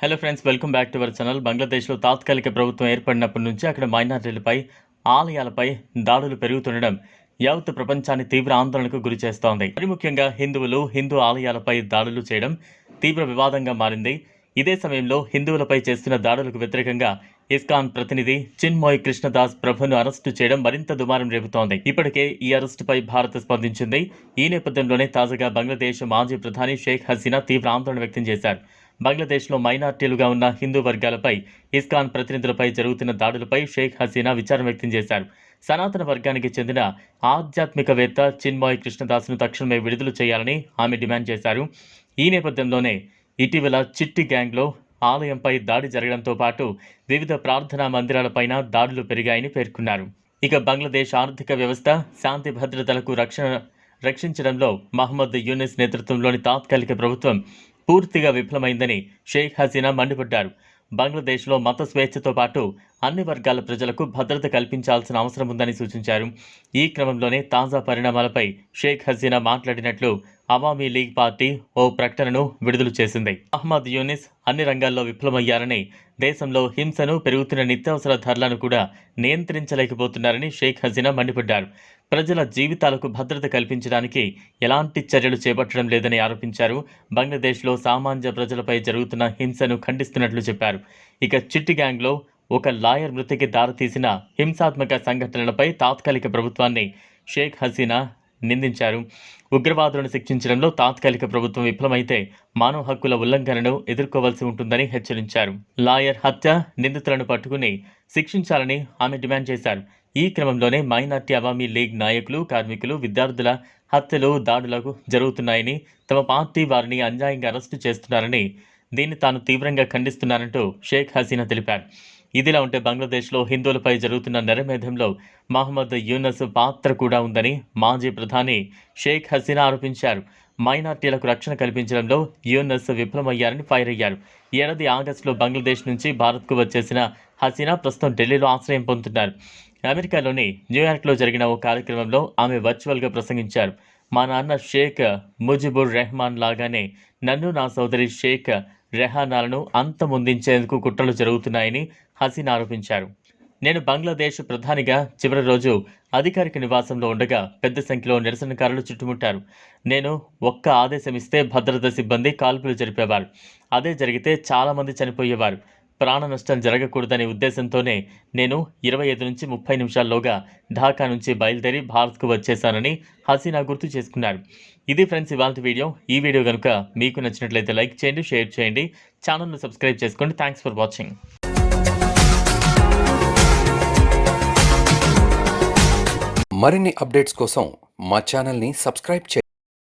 Hello friends welcome back to our channel బంగ్లాదేశ్లో తాత్కాలిక ప్రభుత్వం ఏర్పడినప్పటి నుంచి అక్కడ మైనారిటీలపై ఆలయాలపై దాడులు పెరుగుతుండడం యావత్ ప్రపంచాన్ని తీవ్ర ఆందోళనకు గురి చేస్తోంది మరి ముఖ్యంగా హిందువులు హిందూ ఆలయాలపై దాడులు చేయడం తీవ్ర వివాదంగా మారింది ఇదే సమయంలో హిందువులపై చేస్తున్న దాడులకు వ్యతిరేకంగా ఇస్కాన్ ప్రతినిధి చిన్మోయ్ కృష్ణదాస్ ప్రభును అరెస్టు చేయడం మరింత దుమారం రేపుతోంది ఇప్పటికే ఈ అరెస్టుపై భారత్ స్పందించింది. ఈ నేపథ్యంలోనే తాజాగా బంగ్లాదేశ్ మాజీ ప్రధాని షేక్ హసీనా తీవ్ర ఆందోళన వ్యక్తం చేశారు. బంగ్లాదేశ్లో మైనార్టీలుగా ఉన్న హిందూ వర్గాలపై ఇస్కాన్ ప్రతినిధులపై జరుగుతున్న దాడులపై షేక్ హసీనా విచారం వ్యక్తం చేశారు. సనాతన వర్గానికి చెందిన ఆధ్యాత్మికవేత్త చిన్మోయ్ కృష్ణదాస్ను తక్షణమే విడుదల చేయాలని ఆమె డిమాండ్ చేశారు. ఈ నేపథ్యంలోనే ఇటీవల చిట్టి గ్యాంగ్లో ఆలయంపై దాడి జరగడంతో పాటు వివిధ ప్రార్థనా మందిరాలపైన దాడులు పెరిగాయని పేర్కొన్నారు. ఇక బంగ్లాదేశ్ ఆర్థిక వ్యవస్థ శాంతి భద్రతలకు రక్షణ రక్షించడంలో మహమ్మద్ యూనిస్ నేతృత్వంలోని తాత్కాలిక ప్రభుత్వం పూర్తిగా విఫలమైందని షేక్ హసీనా మండిపడ్డారు. బంగ్లాదేశ్లో మత స్వేచ్ఛతో పాటు అన్ని వర్గాల ప్రజలకు భద్రత కల్పించాల్సిన అవసరం ఉందని సూచించారు. ఈ క్రమంలోనే తాజా పరిణామాలపై షేక్ హసీనా మాట్లాడినట్లు అవామీ లీగ్ పార్టీ ఓ ప్రకటనను విడుదల చేసింది. అహ్మద్ యూనిస్ అన్ని రంగాల్లో విఫలమయ్యారని దేశంలో హింసను పెరుగుతున్న నిత్యావసర ధరలను కూడా నియంత్రించలేకపోతున్నారని షేక్ హసీనా మండిపడ్డారు. ప్రజల జీవితాలకు భద్రత కల్పించడానికి ఎలాంటి చర్యలు చేపట్టడం లేదని ఆరోపించారు. బంగ్లాదేశ్లో సామాన్య ప్రజలపై జరుగుతున్న హింసను ఖండిస్తున్నట్లు చెప్పారు. ఇక చిట్టి గ్యాంగ్లో ఒక లాయర్ మృతికి దారితీసిన హింసాత్మక సంఘటనలపై తాత్కాలిక ప్రభుత్వాన్ని షేక్ హసీనా నిందించారు. ఉగ్రవాదులను శిక్షించడంలో తాత్కాలిక ప్రభుత్వం విఫలమైతే మానవ హక్కుల ఉల్లంఘనను ఎదుర్కోవాల్సి ఉంటుందని హెచ్చరించారు. లాయర్ హత్య నిందితులను పట్టుకుని శిక్షించాలని ఆమె డిమాండ్ చేశారు. ఈ క్రమంలోనే మైనార్టీ అవామీ లీగ్ నాయకులు కార్మికులు విద్యార్థుల హత్యలు దాడులకు జరుగుతున్నాయని తమ పార్టీ వారిని అన్యాయంగా అరెస్టు చేస్తున్నారని దీన్ని తాను తీవ్రంగా ఖండిస్తున్నానంటూ షేక్ హసీనా తెలిపారు. ఇదిలా ఉంటే బంగ్లాదేశ్లో హిందువులపై జరుగుతున్న నెరమేధంలో మహమ్మద్ యూనస్ పాత్ర కూడా ఉందని మాజీ ప్రధాని షేక్ హసీనా ఆరోపించారు. మైనార్టీలకు రక్షణ కల్పించడంలో యూనస్ విఫలమయ్యారని ఫైర్ అయ్యారు. ఏడాది ఆగస్టులో బంగ్లాదేశ్ నుంచి భారత్కు వచ్చేసిన హసీనా ప్రస్తుతం ఢిల్లీలో ఆశ్రయం పొందుతున్నారు. అమెరికాలోని న్యూయార్క్లో జరిగిన ఓ కార్యక్రమంలో ఆమె వర్చువల్గా ప్రసంగించారు. మా నాన్న షేక్ ముజిబుర్ రెహమాన్ లాగానే నన్ను నా సోదరి షేక్ రెహానాలను అంతమొందించేందుకు కుట్రలు జరుగుతున్నాయని హసీనా ఆరోపించారు. నేను బంగ్లాదేశ్ ప్రధానిగా చివరి రోజు అధికారిక నివాసంలో ఉండగా పెద్ద సంఖ్యలో నిరసనకారులు చుట్టుముట్టారు. నేను ఒక్క ఆదేశం ఇస్తే భద్రతా సిబ్బంది కాల్పులు జరిపేవారు. అదే జరిగితే చాలామంది చనిపోయేవారు. ప్రాణ నష్టం జరగకూడదనే ఉద్దేశంతోనే నేను ఇరవై ఐదు నుంచి ముప్పై నిమిషాల్లోగా ఢాకా నుంచి బయలుదేరి భారత్కు వచ్చేశానని హసీనా గుర్తు చేసుకున్నారు ఇది ఫ్రెండ్స్ ఇవాళ వీడియో. ఈ వీడియో కనుక మీకు నచ్చినట్లయితే లైక్ చేయండి షేర్ చేయండి. ఛానల్ను సబ్స్క్రైబ్ చేసుకోండి. Thanks for watching. మరిన్ని అప్డేట్స్ కోసం మా ఛానల్ని సబ్స్క్రైబ్ చేయండి.